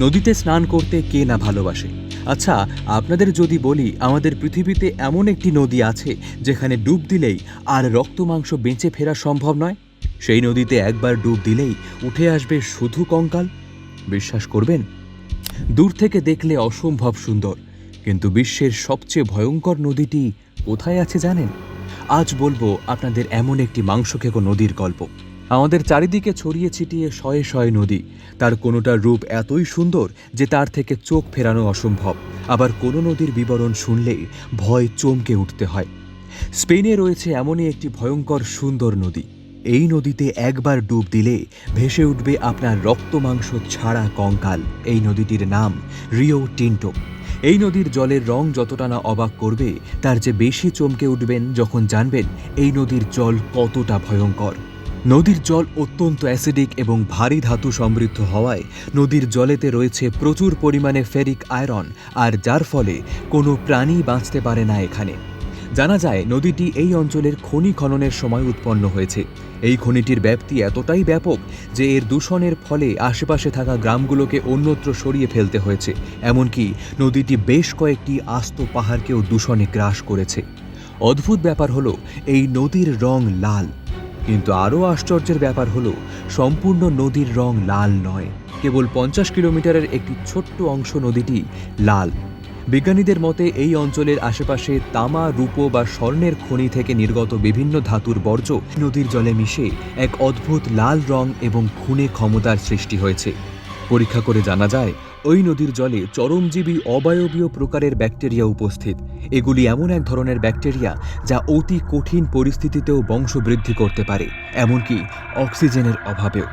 নদীতে স্নান করতে কে না ভালোবাসে? আচ্ছা আপনাদের যদি বলি, আমাদের পৃথিবীতে এমন একটি নদী আছে, যেখানে ডুব দিলেই আর রক্ত মাংস বেঁচে ফেরা সম্ভব নয়? সেই নদীতে একবার ডুব দিলেই উঠে আসবে শুধু কঙ্কাল? বিশ্বাস করবেন? দূর থেকে দেখলে অসম্ভব সুন্দর, কিন্তু বিশ্বের সবচেয়ে ভয়ঙ্কর নদীটি কোথায় আছে জানেন? আজ বলব আপনাদের এমন একটি মাংসখেকো নদীর গল্প। আমাদের চারিদিকে ছড়িয়ে ছিটিয়ে শয়ে শয়ে নদী। তার কোনোটার রূপ এতই সুন্দর যে তার থেকে চোখ ফেরানো অসম্ভব। আবার কোনো নদীর বিবরণ শুনলেই ভয় চমকে উঠতে হয়। স্পেনে রয়েছে এমনই একটি ভয়ঙ্কর সুন্দর নদী। এই নদীতে একবার ডুব দিলে ভেসে উঠবে আপনার রক্ত মাংস ছাড়া কঙ্কাল। এই নদীটির নাম রিও টিন্টো। এই নদীর জলের রং যতটা না অবাক করবে, তার যে বেশি চমকে উঠবেন যখন জানবেন এই নদীর জল কতটা ভয়ঙ্কর। নদীর জল অত্যন্ত অ্যাসিডিক এবং ভারী ধাতু সমৃদ্ধ হওয়ায় নদীর জলেতে রয়েছে প্রচুর পরিমাণে ফেরিক আয়রন, আর যার ফলে কোনো প্রাণী বাঁচতে পারে না এখানে। জানা যায়, নদীটি এই অঞ্চলের খনি খননের সময় উৎপন্ন হয়েছে। এই খনিটির ব্যাপ্তি এতটাই ব্যাপক যে এর দূষণের ফলে আশেপাশে থাকা গ্রামগুলোকে অন্যত্র সরিয়ে ফেলতে হয়েছে। এমনকি নদীটি বেশ কয়েকটি আস্ত পাহাড়কেও দূষণে গ্রাস করেছে। অদ্ভুত ব্যাপার হলো, এই নদীর রং লাল। কিন্তু আরও আশ্চর্যের ব্যাপার হলো, সম্পূর্ণ নদীর রং লাল নয়। কেবল পঞ্চাশ কিলোমিটারের একটি ছোট্ট অংশ নদীটি লাল। বিজ্ঞানীদের মতে, এই অঞ্চলের আশেপাশে তামা, রূপো বা স্বর্ণের খনি থেকে নির্গত বিভিন্ন ধাতুর বর্জ্য নদীর জলে মিশে এক অদ্ভুত লাল রং এবং খুনে ক্ষমতার সৃষ্টি হয়েছে। পরীক্ষা করে জানা যায় ওই নদীর জলে চরমজীবী অবায়বীয় প্রকারের ব্যাকটেরিয়া উপস্থিত। এগুলি এমন এক ধরনের ব্যাকটেরিয়া যা অতি কঠিন পরিস্থিতিতেও বংশবৃদ্ধি করতে পারে, এমনকি অক্সিজেনের অভাবেও।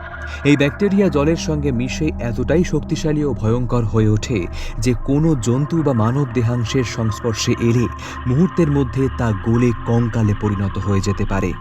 এই ব্যাকটেরিয়া জলের সঙ্গে মিশে এতটাই শক্তিশালী ও ভয়ঙ্কর হয়ে ওঠে যে কোনো জন্তু বা মানব দেহাংশের সংস্পর্শে এলে মুহূর্তের মধ্যে তা গোলে কঙ্কালে পরিণত হয়ে যেতে পারে।